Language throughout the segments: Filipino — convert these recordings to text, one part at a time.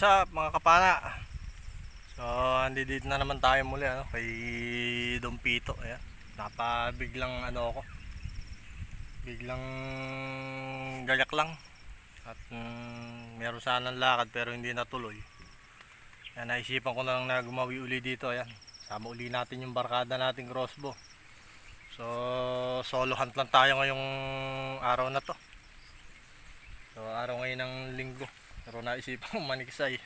What's up mga kapana? So, andito na naman tayo muli ano, kay Don Pito. Ayan. Napabiglang ano ako. Biglang gayak lang. At mm, meron sanang lakad pero hindi natuloy. Kaya naisipan ko na lang na gumawi uli dito. Ayan. Sama uli natin yung barkada nating crossbow. So, solo hunt lang tayo ngayong araw na to. So, araw ngayon ng linggo. Pero naisipan ko maniksay.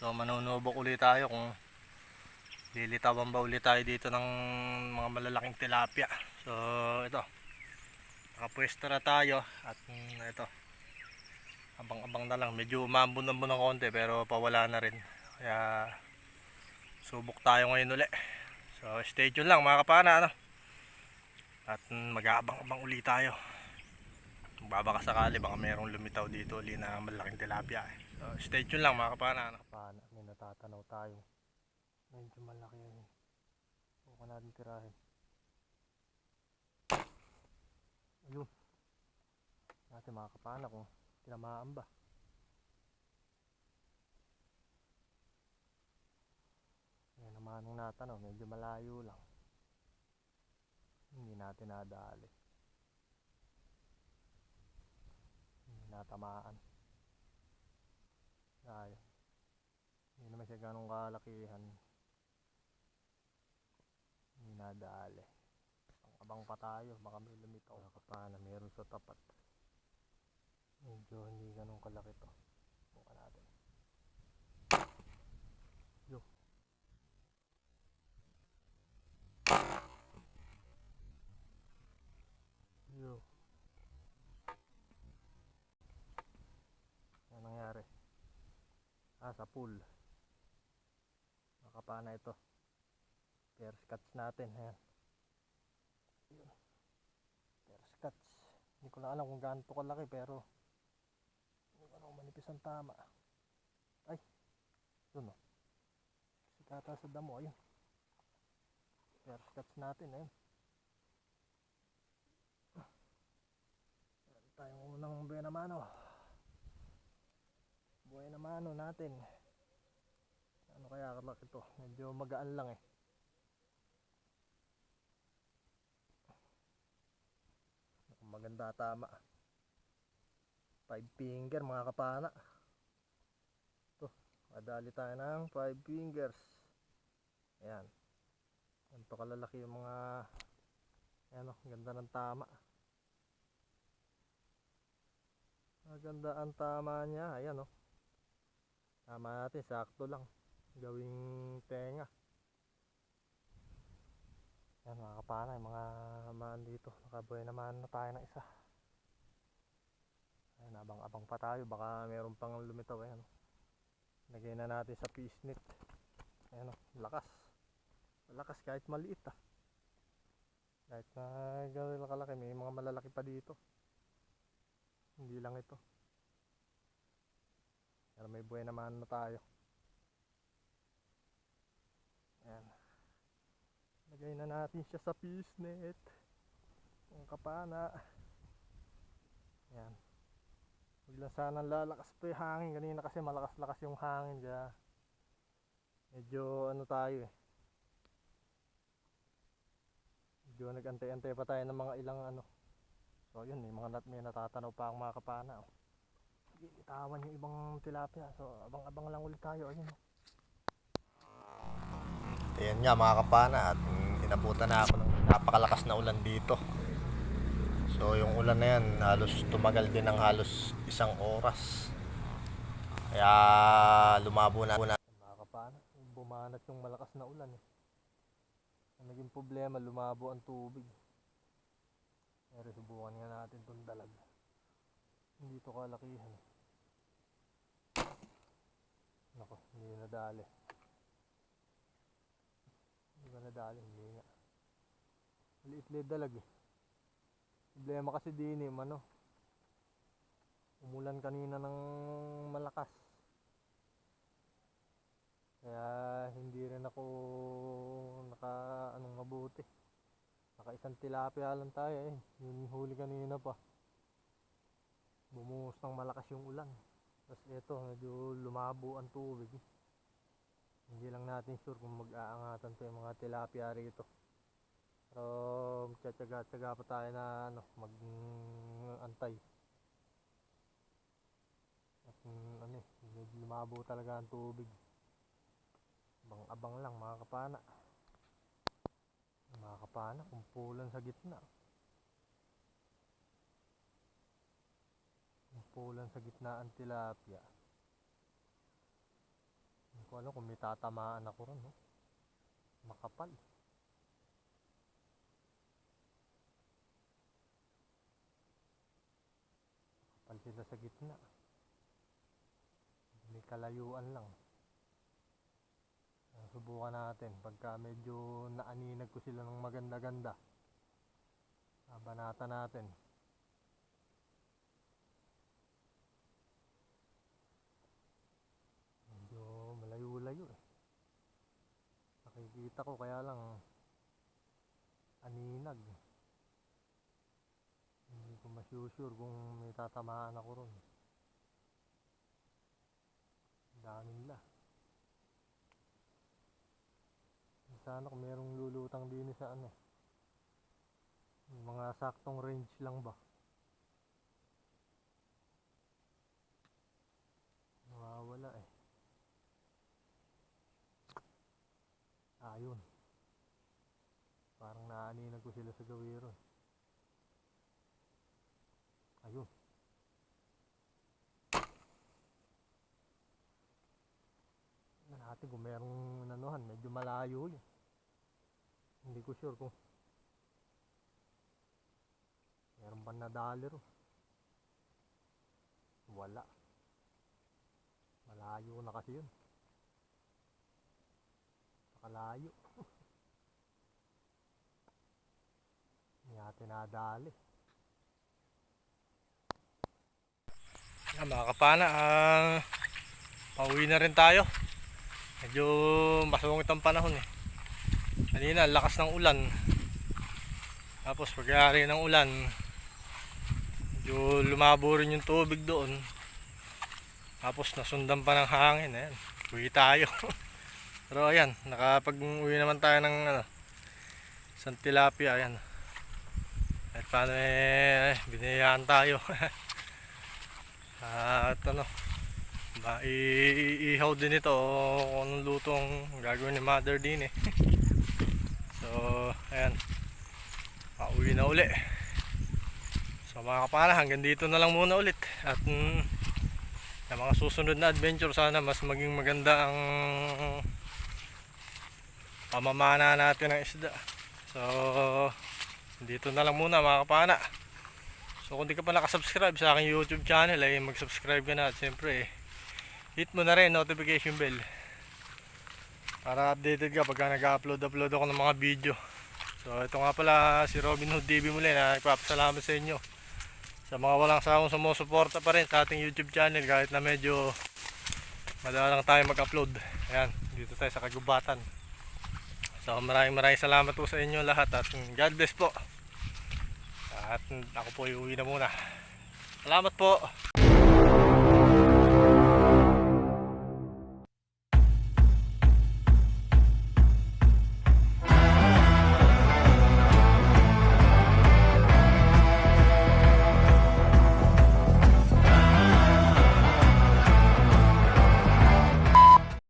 So, manunubok ulit tayo kung lilitawan ba ulit tayo dito ng mga malalaking tilapia. So, ito. Nakapwesto na tayo at mm, ito. Abang-abang na lang. Medyo umambon-ambon ng konti pero pawala na rin. Kaya subok tayo ngayon uli. So, stay tuned lang mga kapana. Ano? At mm, mag-aabang-abang uli tayo. Baba ka sakali, baka merong lumitaw dito uli na malaking tilapia. Eh. So, stay tuned lang mga kapana. Ano? Kapana, may natatanaw tayo. Medyo malaki yan. Huwag natin tirahin. Ayun. Natin mga kapana kung tinamaan ba. Yan naman ang natanaw, medyo malayo lang. Hindi natin nadali. Hindi natamaan. Ayun. Hindi naman siya ganong kalakihan. Hindi nadali. Abang pa tayo, baka may lumitaw. Nakapana, meron sa tapat. Medyo hindi ganong kalaki to. Buka natin. Ah, sa pool. Nakapana ito. First cuts natin. Ayan. First cuts. Hindi ko na alam kung gaano to kalaki pero hindi ko alam manipis ang tama. Ay. Yun o. Sikata sa damo. Ayun. First cuts natin. Ayun. Tayong unang buena mano. Buena mano natin. Ano kaya kalaki to? Medyo magaan lang eh. maganda tama 5 finger mga kapana ito madali tayo ng 5 fingers ayan ganito kalalaki yung mga ayan o ganda ng tama maganda ang tama niya ayan o tama natin sakto lang gawing tenga yan mga kapana, yung mga maan dito. Nakabuhay naman na tayo ng isa. Ayan, abang-abang pa tayo. Baka meron pang lumitaw. Ayan. oh. Lagay na natin sa fish net. Ayan o, lakas. Lakas kahit maliit ah. Kahit na gawin kalaki, may mga malalaki pa dito. Hindi lang ito. Pero may buhay naman na tayo. Ayan. Lagay na natin siya sa fish net. Ang kapana. Yan. Bigla sana lalakas pa yung hangin. Kanina kasi malakas-lakas yung hangin dyan. Medyo ano tayo eh. Medyo nag-antay-antay pa tayo ng mga ilang ano. So yun, may mga nat may natatanaw pa ang mga kapana. Oh. Itawan yung ibang tilapia. So abang-abang lang ulit tayo. Ayun. Ayan nga mga kapana at inabutan na ako ng napakalakas na ulan dito. So yung ulan na yan halos tumagal din ng halos isang oras. Kaya lumabo na na mga kapana. Bumanat yung malakas na ulan eh. Ang naging problema lumabo ang tubig. Pero subukan nga natin itong dalag. Hindi to kalakihan. Nako, hindi nadali. Hindi ba nadali? Hindi nga. Maliit-liit dalag eh. Problema kasi din eh, ano. Umulan kanina ng malakas. Kaya hindi rin ako naka anong mabuti. Naka isang tilapia lang tayo eh. Yung huli kanina pa. Bumuhos ng malakas yung ulan. Tapos ito, medyo lumabo ang tubig. Hindi lang natin sure kung mag-aangatan pa yung mga tilapia rito. Pero tiyatsaga-tsaga pa tayo na ano, mag-antay. At mm, ano eh, lumabo talaga ang tubig. Abang-abang lang mga kapana. Mga kapana, kumpulan sa gitna. Kumpulan sa gitna ang tilapia. Ko alam kung may tatamaan ako ron. No? Makapal. Makapal sila sa gitna. May kalayuan lang. Ah, Subukan natin. Pagka medyo naaninag ko sila ng maganda-ganda. Banata natin. Medyo malayo-layo eh. Nakikita ko kaya lang aninag. Hindi ko masyusure kung may tatamaan ako ron. Ang Dami nila. Sana kung merong lulutang din sa ano. Mga saktong range lang ba? Nawawala eh. Ayun. Naaninag ko sila sa gawiro. Ayun. Tingnan natin kung merong nanuhan, medyo malayo yun. Hindi ko sure kung meron ba nadali ro. Wala. Malayo na kasi yun. Nakalayo. Hindi natin nadali. Ah, mga kapana, ah, pauwi na rin tayo. Medyo masungit ang panahon eh. Kanina, lakas ng ulan. Tapos pagyari ng ulan, medyo lumabo rin yung tubig doon. Tapos nasundan pa ng hangin. Ayan, uwi tayo. Pero ayan, nakapag-uwi naman tayo ng ano, isang tilapia. Ayan. At paano eh, binayaan tayo. At ano, ba, iihaw din ito kung anong lutong gagawin ni mother din eh. so, ayan. Pauwi na uli. So mga kapana, hanggang dito na lang muna ulit. At mm, sa mga susunod na adventure, sana mas maging maganda ang pamamana natin ng isda. So, dito na lang muna mga kapana. So kung di ka pa nakasubscribe sa aking YouTube channel ay mag-subscribe ka na at siyempre eh, hit mo na rin notification bell para updated ka pagka nag-upload upload ako ng mga video. So ito nga pala si Robin Hood TV muli na nagpapasalamat sa inyo sa mga walang sawang sumusuporta pa rin sa ating YouTube channel kahit na medyo madalang tayo mag-upload. Ayan, dito tayo sa kagubatan. So maraming maraming salamat po sa inyo lahat at God bless po. At ako po uwi na muna. Salamat po.